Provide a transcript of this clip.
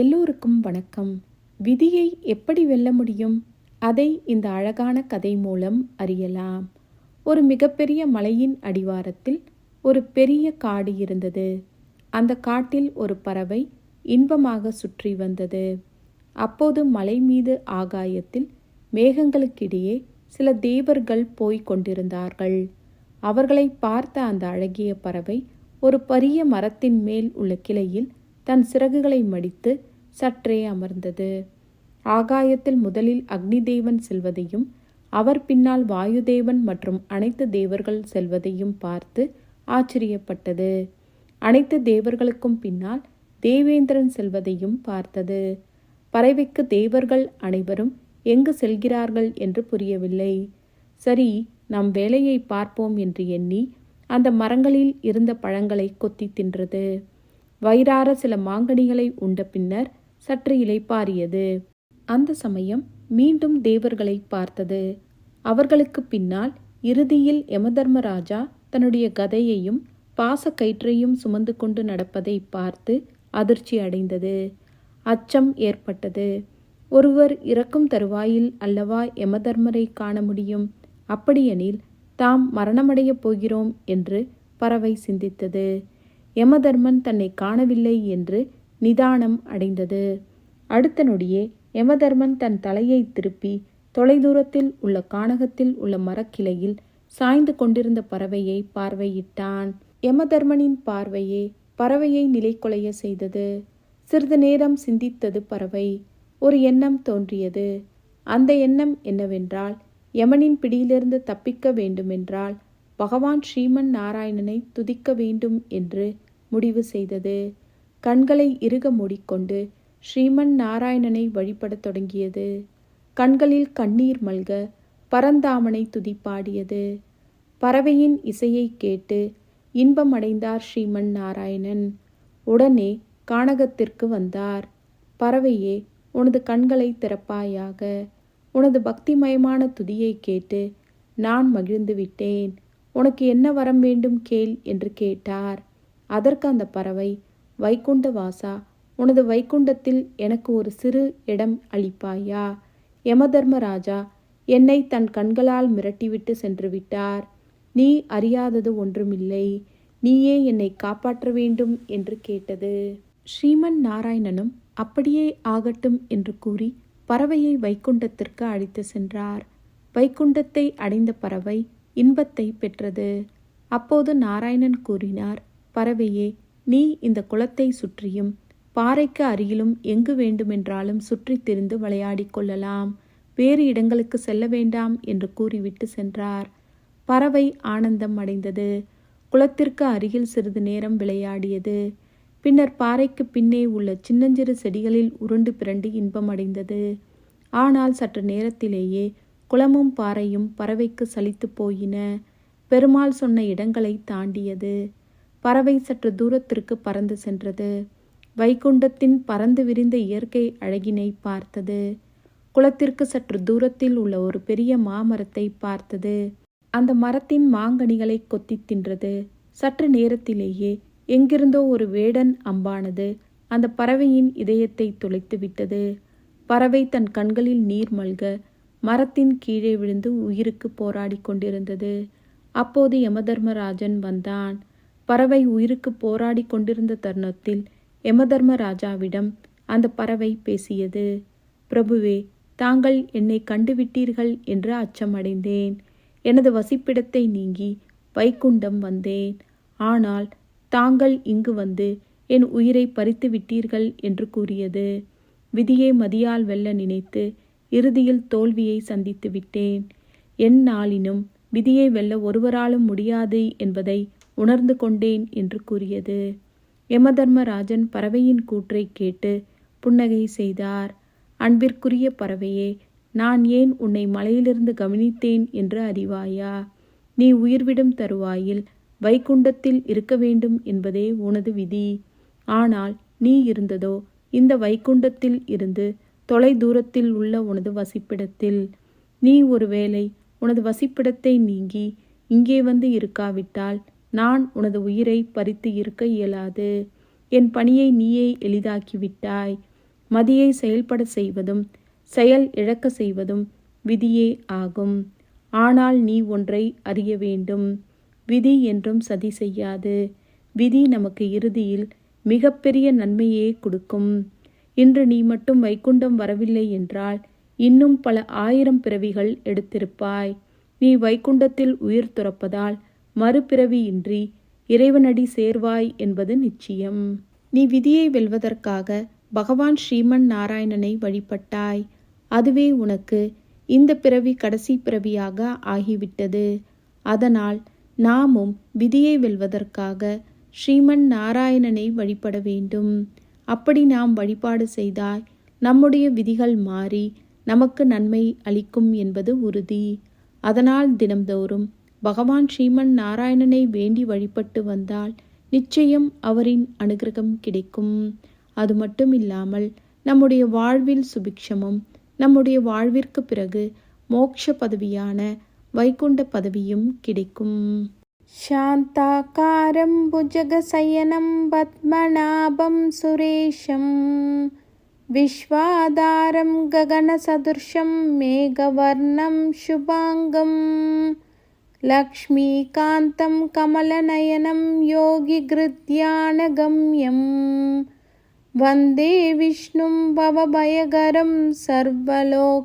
எல்லோருக்கும் வணக்கம். விதியை எப்படி வெல்ல முடியும்? அதை இந்த அழகான கதை மூலம் அறியலாம். ஒரு மிகப்பெரிய மலையின் அடிவாரத்தில் ஒரு பெரிய காடு இருந்தது. அந்த காட்டில் ஒரு பறவை இன்பமாக சுற்றி வந்தது. அப்போது மலை மீது ஆகாயத்தில் மேகங்களுக்கிடையே சில தேவர்கள் போய்க் கொண்டிருந்தார்கள். அவர்களை பார்த்த அந்த அழகிய பறவை ஒரு பரிய மரத்தின் மேல் உள்ள கிளையில் தன் சிறகுகளை மடித்து சற்றே அமர்ந்தது. ஆகாயத்தில் முதலில் அக்னி தேவன் செல்வதையும் அவர் பின்னால் வாயுதேவன் மற்றும் அனைத்து தேவர்கள் செல்வதையும் பார்த்து ஆச்சரியப்பட்டது. அனைத்து தேவர்களுக்கும் பின்னால் தேவேந்திரன் செல்வதையும் பார்த்தது. பறவைக்கு தேவர்கள் அனைவரும் எங்கு செல்கிறார்கள் என்று புரியவில்லை. சரி நம் வேலையை பார்ப்போம் என்று எண்ணி அந்த மரங்களில் இருந்த பழங்களை கொத்தி தின்றது. வயிறார சில மாங்கனிகளை உண்ட பின்னர் சற்று இலைப்பாரியது அந்த சமயம் மீண்டும் தேவர்களை பார்த்தது. அவர்களுக்கு பின்னால் இறுதியில் யமதர்மராஜா தன்னுடைய கதையையும் பாசக்கயிற்றையும் சுமந்து கொண்டு நடப்பதை பார்த்து அதிர்ச்சி அடைந்தது. அச்சம் ஏற்பட்டது. ஒருவர் இறக்கும் தருவாயில் அல்லவா யமதர்மரை காண முடியும்? அப்படியெனில் தாம் மரணமடையப் போகிறோம் என்று பறவை சிந்தித்தது. யமதர்மன் தன்னை காணவில்லை என்று நிதானம் அடைந்தது. அடுத்த நொடியே யமதர்மன் தன் தலையை திருப்பி தொலைதூரத்தில் உள்ள கானகத்தில் உள்ள மரக்கிளையில் சாய்ந்து கொண்டிருந்த பறவையை பார்வையிட்டான். யமதர்மனின் பார்வையே பறவையை நிலைக்குலைய செய்தது. சிறிது நேரம் சிந்தித்தது பறவை. ஒரு எண்ணம் தோன்றியது. அந்த எண்ணம் என்னவென்றால் யமனின் பிடியிலிருந்து தப்பிக்க வேண்டுமென்றால் பகவான் ஸ்ரீமன் நாராயணனை துதிக்க வேண்டும் என்று முடிவு செய்தது. கண்களை இறுக மூடிக்கொண்டு ஸ்ரீமன் நாராயணனை வழிபடத் தொடங்கியது. கண்களில் கண்ணீர் மல்க பரந்தாமனை துதிப்பாடியது. பறவையின் இசையை கேட்டு இன்பம் அடைந்தார் ஸ்ரீமன் நாராயணன். உடனே கானகத்திற்கு வந்தார். பறவையே உனது கண்களை திறப்பாயாக. உனது பக்திமயமான துதியை கேட்டு நான் மகிழ்ந்து விட்டேன். உனக்கு என்ன வரம் வேண்டும் கேள் என்று கேட்டார். அதற்கு அந்த பறவை வைகுண்ட வாசா உனது வைகுண்டத்தில் எனக்கு ஒரு சிறு இடம் அளிப்பாயா? யமதர்மராஜா என்னை தன் கண்களால் மிரட்டிவிட்டு சென்று விட்டார் நீ அறியாதது ஒன்றுமில்லை. நீயே என்னை காப்பாற்ற வேண்டும் என்று கேட்டது. ஸ்ரீமன் நாராயணனும் அப்படியே ஆகட்டும் என்று கூறி பறவையை வைகுண்டத்திற்கு அழைத்து சென்றார். வைகுண்டத்தை அடைந்த பறவை இன்பத்தை பெற்றது. அப்போது நாராயணன் கூறினார் பறவையே நீ இந்த குளத்தை சுற்றியும் பாறைக்கு அருகிலும் எங்கு வேண்டுமென்றாலும் சுற்றித் திரிந்து விளையாடிக் கொள்ளலாம். வேறு இடங்களுக்கு செல்ல வேண்டாம் என்று கூறிவிட்டு சென்றார். பறவை ஆனந்தம் அடைந்தது. குளத்திற்கு அருகில் சிறிது நேரம் விளையாடியது. பின்னர் பாறைக்கு பின்னே உள்ள சின்னஞ்சிறு செடிகளில் உருண்டு பிறண்டு இன்பம் அடைந்தது. ஆனால் சற்று நேரத்திலேயே குளமும் பாறையும் பறவைக்கு சலித்து போயின. பெருமாள் சொன்ன இடங்களை தாண்டியது. பறவை சற்று தூரத்திற்கு பறந்து சென்றது. வைகுண்டத்தின் பறந்து விரிந்த இயற்கை அழகினை பார்த்தது. குளத்திற்கு சற்று தூரத்தில் உள்ள ஒரு பெரிய மாமரத்தை பார்த்தது. அந்த மரத்தின் மாங்கனிகளை கொத்தி தின்றது. சற்று நேரத்திலேயே எங்கிருந்தோ ஒரு வேடன் அம்பானது அந்த பறவையின் இதயத்தை துளைத்து விட்டது. பறவை தன் கண்களில் நீர் மல்க மரத்தின் கீழே விழுந்து உயிருக்கு போராடி கொண்டிருந்தது. அப்போது யமதர்மராஜன் வந்தான். பறவை உயிருக்கு போராடி கொண்டிருந்த தருணத்தில் யமதர்மராஜாவிடம் அந்த பறவை பேசியது பிரபுவே தாங்கள் என்னை கண்டுவிட்டீர்கள் என்று அச்சமடைந்தேன். எனது வசிப்பிடத்தை நீங்கி வைகுண்டம் வந்தேன். ஆனால் தாங்கள் இங்கு வந்து என் உயிரை பறித்து விட்டீர்கள் என்று கூறியது. விதியை மதியால் வெல்ல நினைத்து இறுதியில் தோல்வியை சந்தித்து விட்டேன் என் நாளினும் விதியை வெல்ல ஒருவராலும் முடியாது என்பதை உணர்ந்து கொண்டேன் என்று கூறியது. யமதர்மராஜன் பறவையின் கூற்றை கேட்டு புன்னகை செய்தார். அன்பிற்குரிய பறவையே நான் ஏன் உன்னை மலையிலிருந்து கவனித்தேன் என்று அறிவாயா? நீ உயிர்விடும் தருவாயில் வைகுண்டத்தில் இருக்க வேண்டும் என்பதே உனது விதி. ஆனால் நீ இருந்ததோ இந்த வைகுண்டத்தில் இருந்து தொலை தூரத்தில் உள்ள உனது வசிப்பிடத்தில். நீ ஒருவேளை உனது வசிப்பிடத்தை நீங்கி இங்கே வந்து இருக்காவிட்டால் நான் உனது உயிரை பறித்து இருக்க இயலாது. என் பணியை நீயே எளிதாக்கிவிட்டாய். மதியை செயல்பட செய்வதும் செயல் இழக்க செய்வதும் விதியே ஆகும். ஆனால் நீ ஒன்றை அறிய வேண்டும். விதி என்றும் சதி செய்யாது. விதி நமக்கு இறுதியில் மிகப்பெரிய நன்மையே கொடுக்கும். இன்று நீ மட்டும் வைகுண்டம் வரவில்லை என்றால் இன்னும் பல ஆயிரம் பிறவிகள் எடுத்திருப்பாய். நீ வைகுண்டத்தில் உயிர் துறப்பதால் மறுபிறவியின்றி இறைவனடி சேர்வாய் என்பது நிச்சயம். நீ விதியை வெல்வதற்காக பகவான் ஸ்ரீமன் நாராயணனை வழிபட்டாய். அதுவே உனக்கு இந்த பிறவி கடைசி பிறவியாக ஆகிவிட்டது. அதனால் நாமும் விதியை வெல்வதற்காக ஸ்ரீமன் நாராயணனை வழிபட வேண்டும். அப்படி நாம் வழிபாடு செய்தால் நம்முடைய விதிகள் மாறி நமக்கு நன்மை அளிக்கும் என்பது உறுதி. அதனால் தினம்தோறும் பகவான் ஸ்ரீமன் நாராயணனை வேண்டி வழிபட்டு வந்தால் நிச்சயம் அவரின் அனுகிரகம் கிடைக்கும் அது மட்டும் இல்லாமல் நம்முடைய வாழ்வில் சுபிக்ஷமும் நம்முடைய வாழ்விற்கு பிறகு மோட்ச பதவியான வைகுண்ட பதவியும் கிடைக்கும் शान्ताकारं भुजगशयनं पद्मनाभं सुरेशं विश्वाधारं गगनसदृशं मेघवर्णं शुभाङ्गं लक्ष्मीकान्तं कमलनयनं योगिगृध्यानगम्यं वन्दे विष्णुं भवभयगरं सर्वलोकैकनाथम्